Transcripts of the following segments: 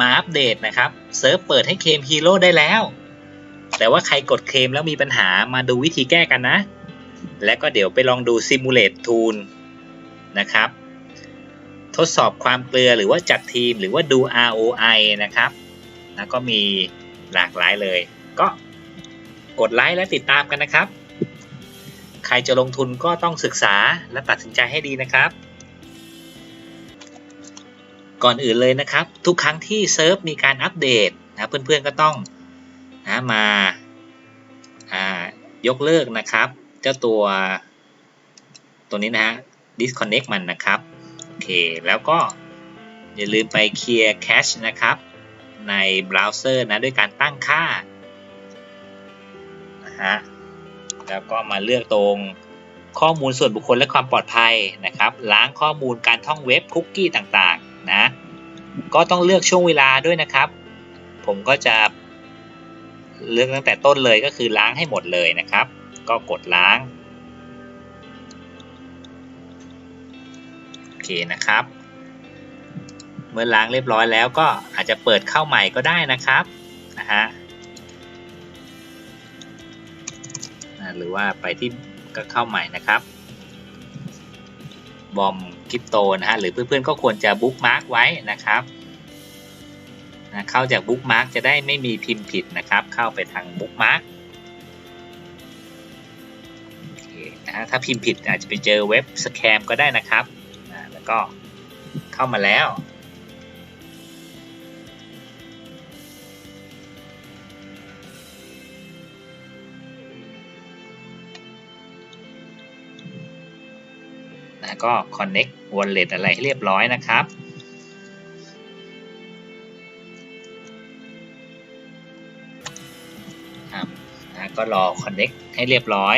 มาอัปเดตนะครับเซิร์ฟเปิดให้เคลมฮีโร่ได้แล้ว แต่ว่าใครกดเคลมแล้วมีปัญหามาดูวิธีแก้กันนะ และก็เดี๋ยวไปลองดู Simulate Tool นะครับ ทดสอบความเกลือหรือว่าจัดทีมหรือว่าดู ROI นะครับแล้วก็มีหลากหลายเลย ก็กดไลค์และติดตามกันนะครับ ใครจะลงทุนก็ต้องศึกษาและตัดสินใจให้ดีนะครับ ก่อนอื่นเลยนะครับ ทุกครั้งที่เซิร์ฟมีการอัปเดตนะเพื่อนๆก็ต้องนะมายกเลิกนะครับ เจ้าตัวตัวนี้นะฮะ disconnect มันนะครับ โอเค แล้วก็อย่าลืมไปเคลียร์แคชนะครับ ในเบราว์เซอร์นะ ด้วยการตั้งค่านะฮะแล้วก็มาเลือกตรงข้อมูลส่วนบุคคลและความปลอดภัยนะครับ ล้างข้อมูลการท่องเว็บคุกกี้ต่าง นะ ก็ต้องเลือกช่วงเวลาด้วยนะครับ ผมก็จะเลือกตั้งแต่ต้นเลยก็คือล้างให้หมดเลยนะครับ ก็กดล้างโอเคนะครับ เมื่อล้างเรียบร้อยแล้วก็อาจจะเปิดเข้าใหม่ก็ได้นะครับนะฮะหรือว่าไปที่ก็เข้าใหม่นะครับ บอมคริปโตนะฮะหรือเพื่อนๆก็ควรจะบุ๊กมาร์กไว้นะครับนะเข้าจากบุ๊กมาร์กจะได้ไม่มีพิมพ์ผิดนะครับ เข้าไปทางบุ๊กมาร์กนะฮะถ้าพิมพ์ผิดอาจจะไปเจอเว็บสแคมก็ได้นะครับนะแล้วก็เข้ามาแล้ว นะก็ connect wallet อะไรให้เรียบร้อยนะครับครับนะก็รอ connect ให้เรียบร้อย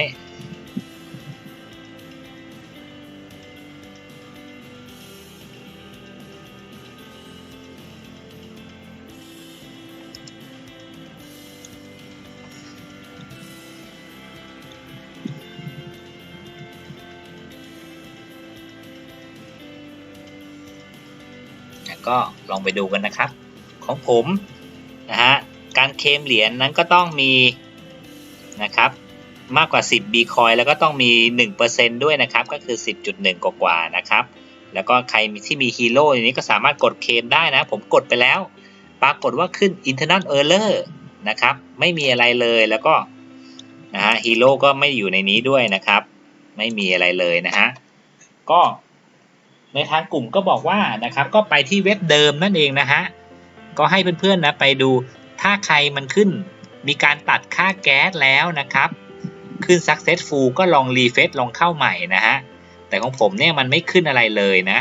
ก็ลองไปดูกันนะครับ ของผมนะฮะการเคมเหรียญนั้นก็ต้องมีนะครับมากกว่า 10 b คอยแล้วก็ต้องมี 1%ด้วยนะครับ ก็คือ 10.1 กว่าๆนะครับ แล้วก็ใครที่มีฮีโร่อย่างนี้ก็สามารถกดเคมได้นะ ผมกดไปแล้ว ปรากฏว่าขึ้น internal error นะครับ ไม่มีอะไรเลยแล้วก็นะฮะฮีโร่ก็ไม่อยู่ในนี้ด้วยนะครับ ไม่มีอะไรเลยนะฮะ ก็ ในทางกลุ่มก็บอกว่านะครับก็ไปที่เว็บเดิมนั่นเองนะฮะก็ให้เพื่อนๆนะไปดูถ้าใครมันขึ้น มีการตัดค่าแก๊สแล้วนะครับ ขึ้น successful ก็ลองรีเฟซลองเข้าใหม่นะฮะแต่ของผมเนี่ยมันไม่ขึ้นอะไรเลยนะ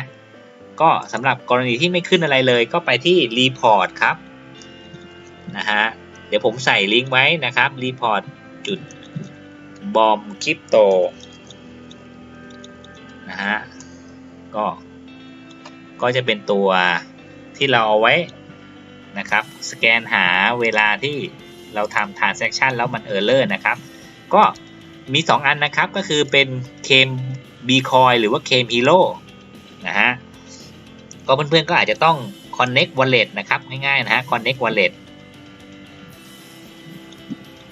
ก็สำหรับกรณีที่ไม่ขึ้นอะไรเลย ก็ไปที่ report ครับนะฮะเดี๋ยวผมใส่ลิงก์ไว้นะครับ report จุด bomb crypto นะฮะ ก็ ก็จะเป็นตัวที่เราเอาไว้นะครับ สแกนหาเวลาที่เราทำ transaction แล้วมัน error นะครับ ก็มี 2 อันนะครับก็คือเป็นเคม b coin หรือว่าเคม hero นะฮะ ก็เพื่อนๆก็อาจจะต้อง connect wallet นะครับ ง่ายๆนะฮะ connect wallet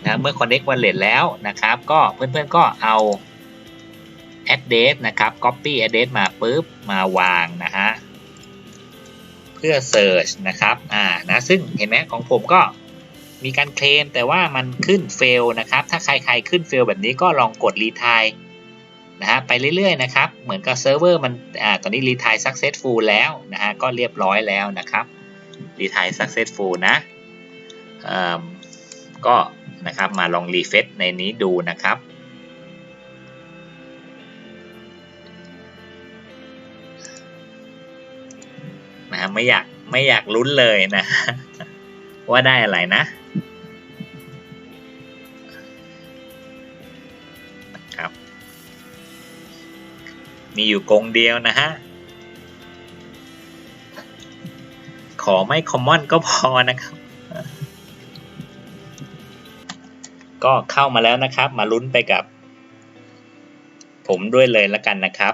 นะเมื่อ connect wallet แล้วนะครับ ก็เพื่อนๆก็เอา address นะครับ copy address มาปุ๊บมาวางนะฮะเพื่อ search นะครับอ่านะซึ่งเห็นไหมของผมก็มีการเคลมแต่ว่ามันขึ้น fail นะครับ ถ้าใครๆขึ้น fail แบบนี้ก็ลองกด retry นะฮะไปเรื่อยๆนะครับ เหมือนกับเซิร์ฟเวอร์มันอ่าตอนนี้ retry successful แล้วนะฮะก็เรียบร้อยแล้วนะครับ retry successful นะอ่าก็นะครับมาลอง refresh ในนี้ดูนะครับ ไม่อยากไม่อยากลุ้นเลยนะ ว่าได้อะไรนะครับ มีอยู่กงเดียวนะฮะ ขอไม่คอมมอนก็พอนะครับ ก็เข้ามาแล้วนะครับ มาลุ้นไปกับ ผมด้วยเลยแล้วกันนะครับ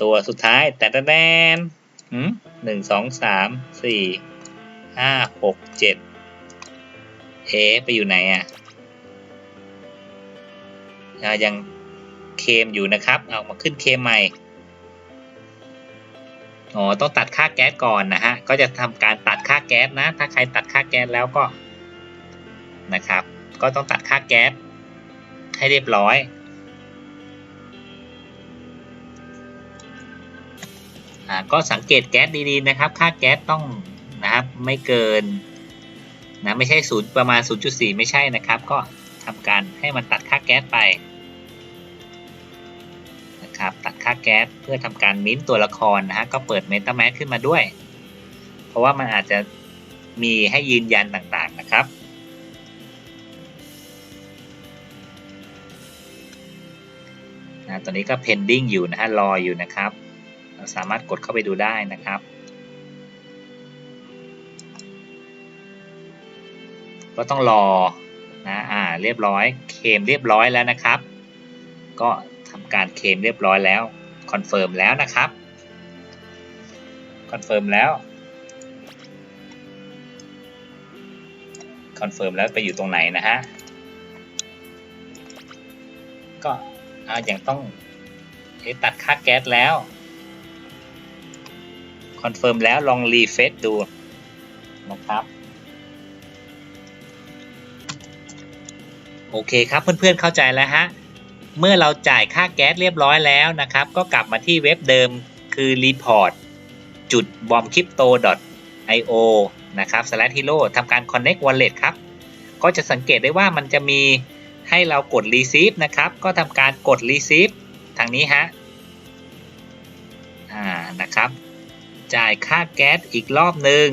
ตัวสุดท้ายแต่แดน หนึ่งสองสามสี่ห้าหกเจ็ดเอ๊ไปอยู่ไหนอะยังเคมอยู่นะครับ เอามาขึ้นเคมใหม่อ๋อต้องตัดค่าแก๊สก่อนนะฮะ ก็จะทำการตัดค่าแก๊สนะ ถ้าใครตัดค่าแก๊สแล้วก็นะครับ ก็ต้องตัดค่าแก๊สให้เรียบร้อย อ่าก็สังเกตแก๊สดีๆนะครับ ค่าแก๊สต้องนะครับไม่เกินนะไม่ใช่ศูนย์ประมาณ 0.4 ไม่ใช่นะครับ ก็ทำการให้มันตัดค่าแก๊สไปนะครับตัดค่าแก๊สเพื่อทำการมิ้นตัวละครนะฮะก็เปิด MetaMask ขึ้นมาด้วย เพราะว่ามันอาจจะมีให้ยืนยันต่างๆนะครับนะตอนนี้ก็ pending อยู่นะฮะรออยู่นะครับ สามารถกดเข้าไปดูได้นะครับ ก็ต้องรอนะอ่าเรียบร้อยเคมเรียบร้อยแล้วนะครับ ก็ทำการเคมเรียบร้อยแล้วคอนเฟิร์มแล้วนะครับคอนเฟิร์มแล้วคอนเฟิร์มแล้วไปอยู่ตรงไหนนะฮะก็อ่าอย่างต้องเอ๊ะตัดค่าแก๊สแล้ว คอนเฟิร์มแล้วลองรีเฟซดูนะครับโอเคครับเพื่อนๆเข้าใจแล้วฮะเมื่อเราจ่ายค่าแก๊สเรียบร้อยแล้วนะครับ ก็กลับมาที่เว็บเดิมคือ report จุด bombcrypto.io นะครับ slash hero ทำการ connect wallet ครับ ก็จะสังเกตได้ว่ามันจะมีให้เรากด receive นะครับ ก็ทำการกด receive ทางนี้ฮะอ่านะครับ จ่ายค่าแก๊สอีกรอบหนึ่ง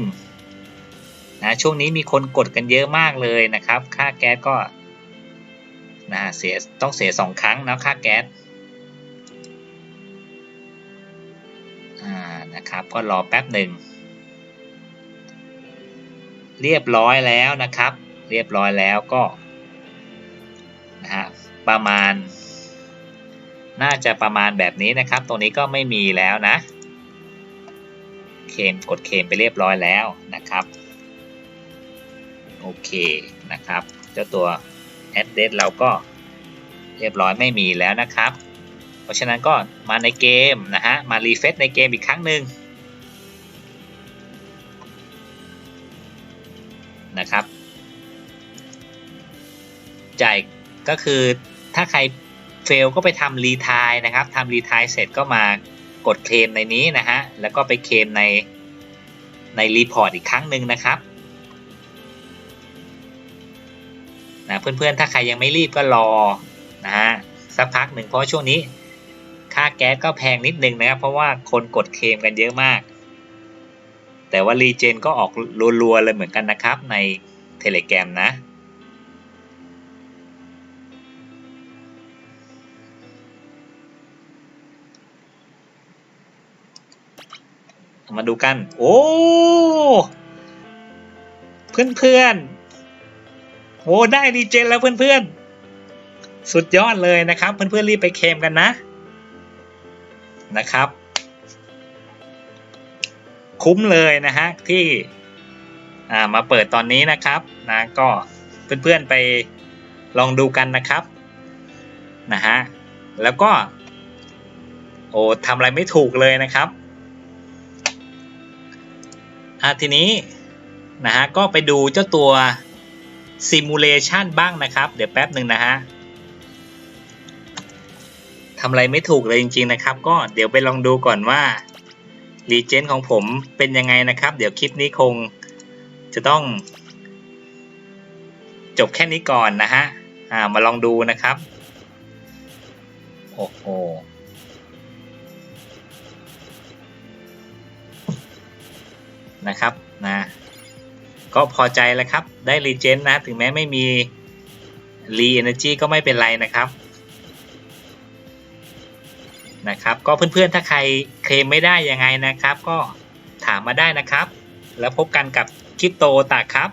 นะช่วงนี้มีคนกดกันเยอะมากเลยนะครับ ค่าแก๊สก็นะเสียต้องเสียสองครั้งนะค่าแก๊สนะครับก็รอแป๊บหนึ่งเรียบร้อยแล้วนะครับ เรียบร้อยแล้วก็นะฮะประมาณ น่าจะประมาณแบบนี้นะครับ ตรงนี้ก็ไม่มีแล้วนะ เคมกดเคมไปเรียบร้อยแล้วนะครับ โอเคนะครับ เจ้าตัว address เราก็เรียบร้อยไม่มีแล้วนะครับ เพราะฉะนั้นก็มาในเกมนะฮะ มารีเฟซในเกมอีกครั้งหนึ่งนะครับ จ่ายก็คือถ้าใครเฟลก็ไปทำรีทายนะครับทำรีทายเสร็จก็มา กดเคลมในนี้นะฮะ แล้วก็ไปเคลมในในรีพอร์ตอีกครั้งหนึ่งนะครับนะเพื่อนๆ ถ้าใครยังไม่รีบก็รอนะฮะสักพักหนึ่งเพราะช่วงนี้ ค่าแก๊สก็แพงนิดนึงนะครับ เพราะว่าคนกดเคลมกันเยอะมาก แต่ว่ารีเจนก็ออกรัวๆเลยเหมือนกันนะครับในเทเลแกรมนะ มาดูกัน โอ้ เพื่อนๆโอ้ได้ดีเจนแล้วเพื่อนๆสุดยอดเลยนะครับ เพื่อนๆรีบไปเคมกันนะ นะครับ คุ้มเลยนะฮะที่อ่ามาเปิดตอนนี้นะครับนะก็เพื่อนๆไปลองดูกันนะครับนะฮะแล้วก็โอ้ทำอะไรไม่ถูกเลยนะครับ อ่าทีนี้นะฮะก็ไปดูเจ้าตัว simulation บ้างนะครับ เดี๋ยวแป๊บหนึ่งนะฮะทำอะไรไม่ถูกเลยจริงๆนะครับ ก็เดี๋ยวไปลองดูก่อนว่ารีเจนของผมเป็นยังไงนะครับ เดี๋ยวคลิปนี้คงจะต้อง จบแค่นี้ก่อนนะฮะ อ่ามาลองดูนะครับ โอ้โห นะครับนะก็พอใจแล้วครับได้รีเจนนะถึงแม้ไม่มีรีเอเนจีก็ไม่เป็นไรนะครับนะครับ ก็เพื่อนๆถ้าใครเคลมไม่ได้ยังไงนะครับ ก็ถามมาได้นะครับ แล้วพบกันกับคริปโตตาครับ